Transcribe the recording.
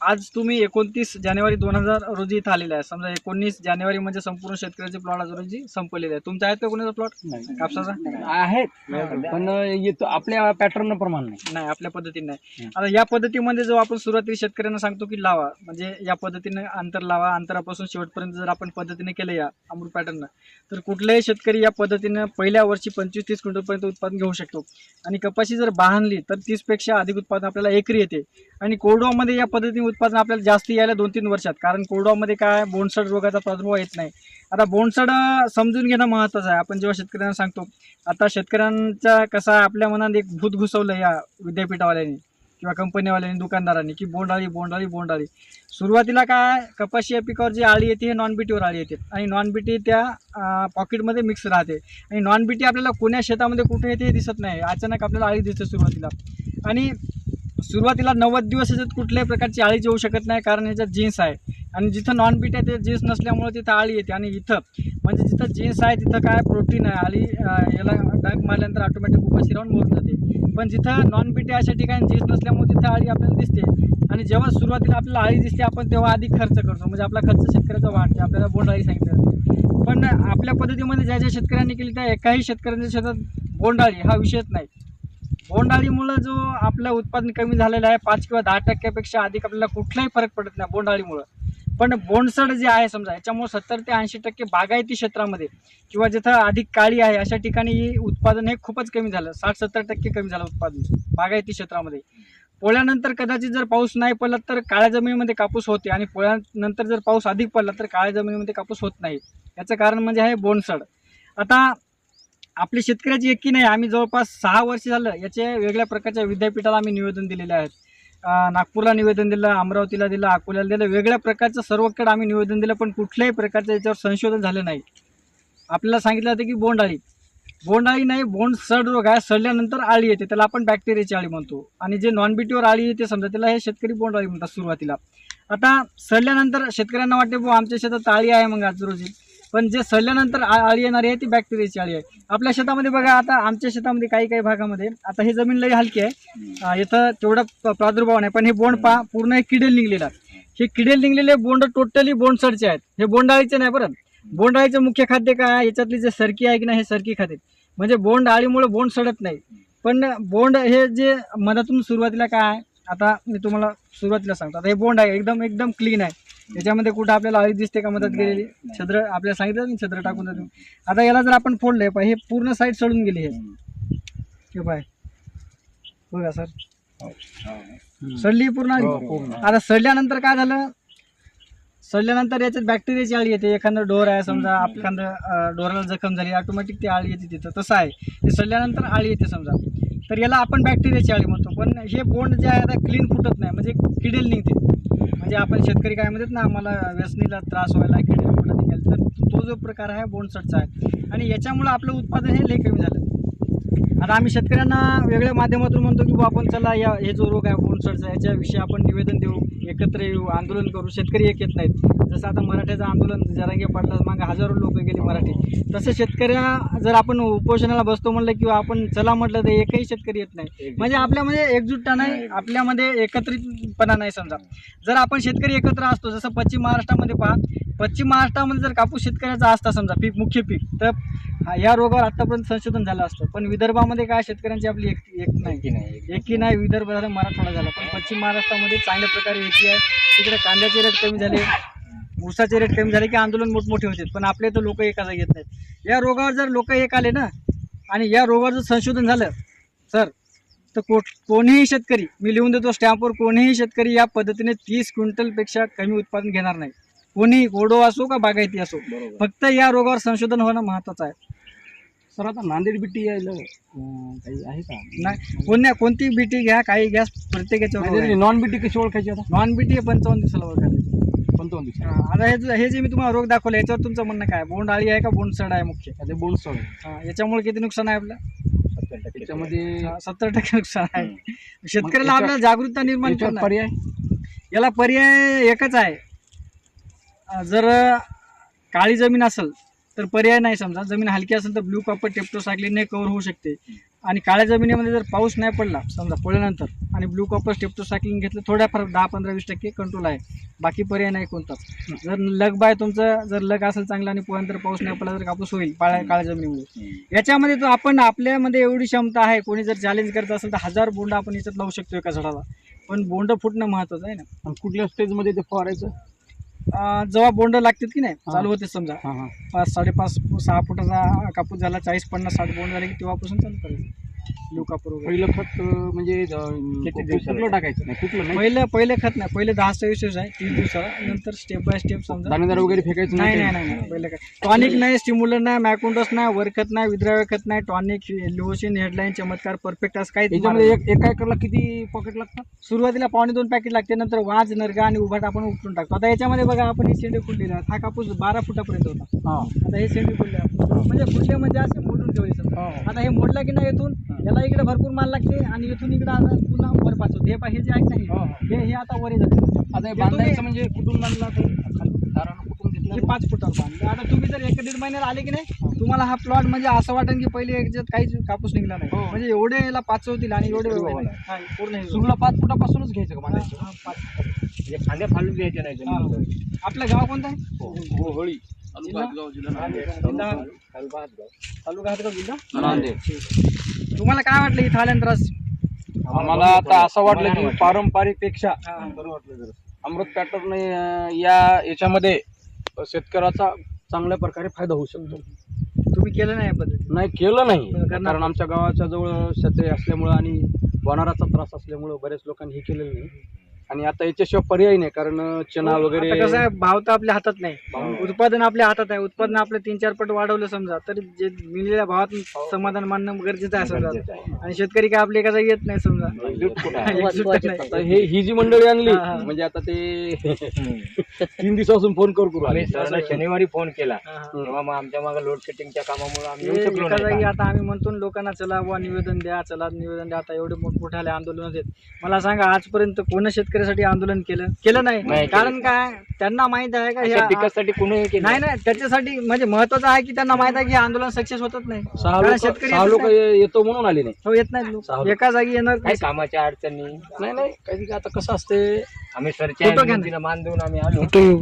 आज तुम्ही एकोणतीस जानेवारी दोन हजार रोजी इथं आलेले आहे. समजा एकोणीस जानेवारी म्हणजे संपूर्ण शेतकऱ्याचे प्लॉट आज रोजी संपलेले आहे तुमचा आहेत का कोणाचा प्लॉट कापसाचा? आहेत. पण येतो आपल्या पॅटर्न प्रमाणे नाही. नाही आपल्या पद्धतीने नाही. आता या पद्धतीमध्ये जो आपण सुरुवातीला शेतकऱ्यांना सांगतो की लावा म्हणजे या पद्धतीने अंतर लावा अंतरापासून शेवटपर्यंत जर आपण पद्धतीने केलं या अमृत पॅटर्न तर कुठलाही शेतकरी या पद्धतीने पहिल्या वर्षी पंचवीस तीस क्विंटलपर्यंत उत्पादन घेऊ शकतो. आणि कपाशी जर बहाणली तर तीसपेक्षा अधिक उत्पादन आपल्याला एकरी येते. आणि कोरडवामध्ये या पद्धतीने उत्पादन आपल्याला जास्त यायला दोन तीन वर्षात. कारण कोरडवामध्ये काय बोंडसड रोगाचा प्रादुर्भाव येत नाही. आता बोंडसड समजून घेणं महत्त्वाचं आहे. आपण जेव्हा शेतकऱ्यांना सांगतो आता शेतकऱ्यांचा कसा आहे, आपल्या मनात एक भूत घुसवलं या विद्यापीठावाल्यांनी किंवा कंपनीवाल्यांनी दुकानदारांनी की बोंडाळी बोंडाळी बोंडाळी सुरुवातीला काय कपाशी या पिकावर जी आळी येते हे नॉन बीटीवर आळी येते. आणि नॉन बीटी त्या पॉकेटमध्ये मिक्स राहते. आणि नॉन बीटी आपल्याला कोण्या शेतामध्ये कुठे येते हे दिसत नाही. अचानक आपल्याला आळी दिसते सुरुवातीला. आणि सुरुवातीला नव्वद दिवस याच्यात कुठल्याही प्रकारची आळी येऊ शकत नाही कारण याच्यात जीन्स आहे आणि जिथं नॉन बीट आहे ते जीन्स नसल्यामुळे तिथं आळी येते. आणि इथं म्हणजे जिथं जीन्स आहे तिथं काय प्रोटीन आहे? आळी याला डाग मारल्यानंतर ऑटोमॅटिक उपाशी राहून मोरून जाते. पण जिथं नॉन बीट आहे अशा ठिकाणी जीन्स नसल्यामुळे तिथं आळी आपल्याला दिसते. आणि जेव्हा सुरुवातीला आपल्याला आळी दिसते आपण तेव्हा आधी खर्च करतो. म्हणजे आपला खर्च शेतकऱ्याचा वाढते. आपल्याला बोंडाळी सांगितलं जाते. पण आपल्या पद्धतीमध्ये ज्या ज्या शेतकऱ्यांनी केली त्या एकाही शेतकऱ्यांच्या शेतात बोंडाळी हा विषयच नाही. बोंडाळीमुळं जो आपलं उत्पादन कमी झालेलं आहे पाच किंवा दहा टक्क्यापेक्षा अधिक आपल्याला कुठलाही फरक पडत नाही बोंडाळीमुळं पण बोंडसड जे आहे समजा याच्यामुळे सत्तर ते ऐंशी टक्के बागायती क्षेत्रामध्ये किंवा जिथं अधिक काळी आहे अशा ठिकाणी उत्पादन हे खूपच कमी झालं. साठ सत्तर टक्के कमी झालं उत्पादन बागायती क्षेत्रामध्ये. पोळ्यानंतर कदाचित जर पाऊस नाही पडला तर काळ्या जमिनीमध्ये कापूस होते आणि पोळ्यानंतर जर पाऊस अधिक पडला तर काळ्या जमिनीमध्ये कापूस होत नाही. याचं कारण म्हणजे आहे बोंडसड. आता आपली शेतकऱ्याची एकी नाही आम्ही जवळपास सहा वर्ष झालं याचे वेगळ्या प्रकारच्या विद्यापीठाला आम्ही निवेदन दिलेले आहेत. नागपूरला निवेदन दिलं अमरावतीला दिलं अकोल्याला दिलं वेगळ्या प्रकारचं सर्वकडे आम्ही निवेदन दिलं पण कुठल्याही प्रकारचं याच्यावर संशोधन झालं नाही. आपल्याला सांगितलं होतं की बोंडाळी बोंडाळी नाही बोंड सड रोग आहे सडल्यानंतर आळी येते त्याला आपण बॅक्टेरियाची आळी म्हणतो. आणि जे नॉन बीटीवर आळी येते समजा त्याला हे शेतकरी बोंडाळी म्हणतात सुरुवातीला. आता सडल्यानंतर शेतकऱ्यांना वाटते बुवा आमच्या शेतात आळी आहे मग आज रोजी. पण जे सडल्यानंतर आ- आळी येणारी आहे ती बॅक्टेरियाची आळी आहे. आपल्या शेतामध्ये बघा आता आमच्या शेतामध्ये काही काही भागामध्ये आता ही जमीन लई हलकी आहे. इथं तेवढा प्रादुर्भाव नाही पण हे बोंड पा पूर्ण हे किडेल निघलेला आहे. हे किडेल निघलेले बोंड टोटली बोंडसडचे आहेत. हे बोंडाळीचे नाही बरं. बोंडाळीचं मुख्य खाद्य काय आहे? याच्यातली जे सरकी आहे की नाही हे सरकी खाते म्हणजे बोंड आळीमुळे बोंड सडत नाही. पण बोंड हे जे मधातून सुरुवातीला काय आहे? आता मी तुम्हाला सुरुवातीला सांगतो. आता हे बोंड आहे एकदम एकदम क्लीन आहे. याच्यामध्ये कुठं आपल्याला आळी दिसते का मदत गेलेली छद्र आपल्याला सांगितलं ना छद्र टाकून देतो. आता याला जर आपण फोडलंय पाय हे पूर्ण साईड सडून गेली हे. हे पाय. बघा सर सडली पूर्ण आळी. हो, पूर्ण. आता सडल्यानंतर काय झालं? सडल्यानंतर याच्यात बॅक्टेरियाची आळी येते. एखादं डोर आहे समजा एखादं डोराला जखम झाली ऑटोमॅटिक ती आळी येते तिथं. तसं आहे. ते सडल्यानंतर आळी येते समजा. तर याला आपण बॅक्टेरियाची आळी म्हणतो. पण हे बोंड जे आहे आता क्लीन फुटत नाही. म्हणजे किडेल निघते. म्हणजे आपण शेतकरी काय म्हणतात ना आम्हाला व्यसनीला त्रास व्हायला किडे निघाल तर तो जो प्रकार आहे बोंडसडचा आहे. आणि याच्यामुळं आपलं उत्पादन हे लई कमी झालं. आता आम्ही शेतकऱ्यांना वेगळ्या माध्यमातून म्हणतो की बुवा आपण चला या हे जो रोग आहे बोंडसडचा याच्याविषयी आपण निवेदन देऊ एकत्र येऊ आंदोलन करू. शेतकरी एक येत नाहीत. जसं आता मराठ्याचं आंदोलन जरांगे पाटला मागे हजारो लोक गेले मराठी. तसं शेतकऱ्या जर आपण उपोषणाला बसतो म्हणलं किंवा आपण चला म्हटलं तर एकही शेतकरी येत नाही. म्हणजे आपल्यामध्ये एकजुटता नाही. आपल्यामध्ये एकत्रितपणा नाही समजा. जर आपण शेतकरी एकत्र असतो जसं पश्चिम महाराष्ट्रामध्ये पहा पश्चिम महाराष्ट्रामध्ये जर कापूस शेतकऱ्याचा असता समजा पीक मुख्य पीक तर या रोगावर आतापर्यंत संशोधन झालं असतं. पण विदर्भामध्ये काय शेतकऱ्यांची आपली एक एक नाही. एकी नाही विदर्भ झालं मराठवाडा झाला. पण पश्चिम महाराष्ट्रामध्ये चांगल्या प्रकारे एकी आहे तिकडे कांद्याचे रेट कमी झाले ऊसाचे रेट कमी झाले की आंदोलन मोठमोठे होते. पण आपले तर लोक एका जागी येत नाहीत. या रोगावर जर लोक एक आले ना आणि या रोगावर जर संशोधन झालं सर तर को कोणीही शेतकरी मी लिहून देतो स्टॅम्पवर कोणीही शेतकरी या पद्धतीने तीस क्विंटलपेक्षा कमी उत्पादन घेणार नाही. कोणीही गोडो असो का बागायती असो फक्त या रोगावर संशोधन होणं महत्त्वाचं आहे. सर आता नांदेड बिट्टी यायला अं, काही आहे का? नाही कोण्या कोणती बीटी घ्या काही घ्या प्रत्येकाच्या नॉन बिटी कशी ओळखायची आता? नॉन बीटी पंचावन्न दिवसाला ओळखायचं पंतोन आता हे जे- हे जे मी तुम्हाला रोग दाखवले याच्यावर तुमचं म्हणणं काय बोंड आळी आहे का बोंड सड आहे मुख्य? ते बोंड सोड हा, याच्यामुळे किती नुकसान आहे आपलं? त्याच्यामध्ये सत्तर टक्के नुकसान आहे. शेतकऱ्याला आपल्याला जागरूकता निर्माण याच्यावर करणं पर्याय? याला पर्याय एकच आहे. जर काळी जमीन असेल तर पर्याय नाही समजा. जमीन हलकी असेल तर ब्लू कॉपर टेप्टोसायक्लिनने कव्हर होऊ शकते. आणि काळ्या जमिनीमध्ये जर पाऊस नाही पडला समजा पडल्यानंतर आणि ब्लू कॉपर स्टेप्टोसायक्लिन घेतलं थोड्याफार दहा पंधरा वीस टक्के कंट्रोल आहे. बाकी पर्याय नाही कोणताच. जर लग बाय तुमचं जर लग असेल चांगला आणि पोळ्यानंतर पाऊस नाही पडला तर कापूस होईल पाळ्या काळ्या जमिनीमुळे. याच्यामध्ये तो आपण आपल्यामध्ये एवढी क्षमता आहे कोणी जर चॅलेंज करत असेल तर हजार बोंड आपण याच्यात लावू शकतो एका झाडाला. पण बोंड फुटणं महत्वाचं आहे ना. कुठल्या स्टेजमध्ये ते फवारायचं? अं, जेव्हा बोंड लागतात की नाही. चालू होते समजा. हा हा. पाच साडेपाच सहा फुटाचा कापूस झाला चाळीस पन्नास साठ बोंड झाले की तेव्हापासून चालू करायचं. पहिलं खत म्हणजे? कुठलं टाकायचं नाही कुठलं नाही. पहिलं पहिले खत नाही पहिले दहा सव्वीस दिवस आहे तीस दिवसाला. नंतर स्टेप बाय स्टेप समजा दाणेदार वगैरे फेकायचं नाही नाही नाही नाही पहिले काय टॉनिक नाही स्टिम्युलर नाही मॅकुंडस नाही वरखत नाही विद्राव्य खत नाही टॉनिक लोशन हेडलाईन चमत्कार परफेक्ट असं काही याच्यामध्ये एक एका एकरला किती पॉकेट लागतात सुरुवातीला पावणे दोन पॅकेट लागते नंतर वाज नरगा आणि उभाट आपण उपटून टाकतो. आता याच्यामध्ये बघा आपण हे शेंडे खुडलेले आहेत. हा कापूस बारा फुटापर्यंत होता. हा. आता हे शेंडे आपण. म्हणजे खुडले म्हणजे असे मोडून ठेवले समजा हो. आता हे मोडला की नाही येथून याला इकडे भरपूर माल लागते आणि इथून इकडे आता पुन्हा वर पाच होते हे पहा, हे जे आहे ना हो, हो. हे. हे आता वर जाते आता हे बांधायचं म्हणजे कुठून बांधला ते दारानं कुठून हे घेतलं पाच फुटावर बांधले. आता तुम्ही जर एक दीड महिन्याला आले की नाही तुम्हाला हा प्लॉट म्हणजे असं वाटेल की पहिले याच्यात काहीच कापूस निघला नाही. हो. म्हणजे एवढे याला पाच होतील आणि एवढे. हा, पूर्ण हे सुरुला पाच फुटापासूनच घ्यायचं का हा, बांधायचं? हा, पाच. म्हणजे फांद्या फालून द्यायच्या नाही हा. आपलं गाव कोणतं आहे? हो होळी. तुम्हाला काय वाटलं इथं आल्यानंतर आज? आम्हाला आता असं वाटलं की पारंपरिकपेक्षा. अमृत पॅटर्न या याच्यामध्ये शेतकऱ्याचा चांगल्या प्रकारे फायदा होऊ शकतो तुम्ही केलं नाही या पद्धती नाही केलं नाही करणार कारण आमच्या गावाच्या जवळ शेते असल्यामुळं आणि वनाराचा त्रास असल्यामुळं बऱ्याच लोकांनी हे केलेलं नाही आणि आता याच्याशिवाय पर्याय नाही कारण चना वगैरे आता कसं आहे भाव तर आपल्या हातात नाही. उत्पादन आपल्या हातात आहे उत्पादन आपलं तीन चार पट वाढवलं समजा तर जे मिळलेल्या भावात समाधान मानणं गरजेचं आहे समजा. आणि शेतकरी काय आपल्या एका येत नाही समजा एकजूट नाही. आता हे ही जी मंडळी आणली हा, हा. म्हणजे आता ते. तीन दिवसापासून फोन करू करू आले आम्ही शनिवारी फोन केला हा, हा. तेव्हा मग आमच्या मागे लोड शेटिंगच्या कामामुळे आम्ही येऊ हे शकलो एका जागी नाही आता आम्ही म्हणतो ना लोकांना चला बुवा निवेदन द्या चला निवेदन द्या आता एवढे मोठमोठाले आंदोलन आहेत मला सांगा आजपर्यंत कोण शेतकऱ्यासाठी आंदोलन केलं. केलं नाही. कारण काय? त्यांना माहीत आहे का अशा ह्या पिकासाठी कुणी केलं नाही नाही. त्याच्यासाठी म्हणजे महत्वाचं आहे की त्यांना माहीत आहे की हे आंदोलन सक्सेस होतच नाही. सहा कारण लोक शेतकरी सहा येतच लोक नाही. येतो म्हणून आले नाही. हो येत नाही सहा लोक. लोक. एका जागी येणार काय कामाच्या अडचणी. नाही नाही. काही आता कसं असते आम्ही सरच्या फोटो घ्या ना. विनंतीला मान देऊन आम्ही आलो.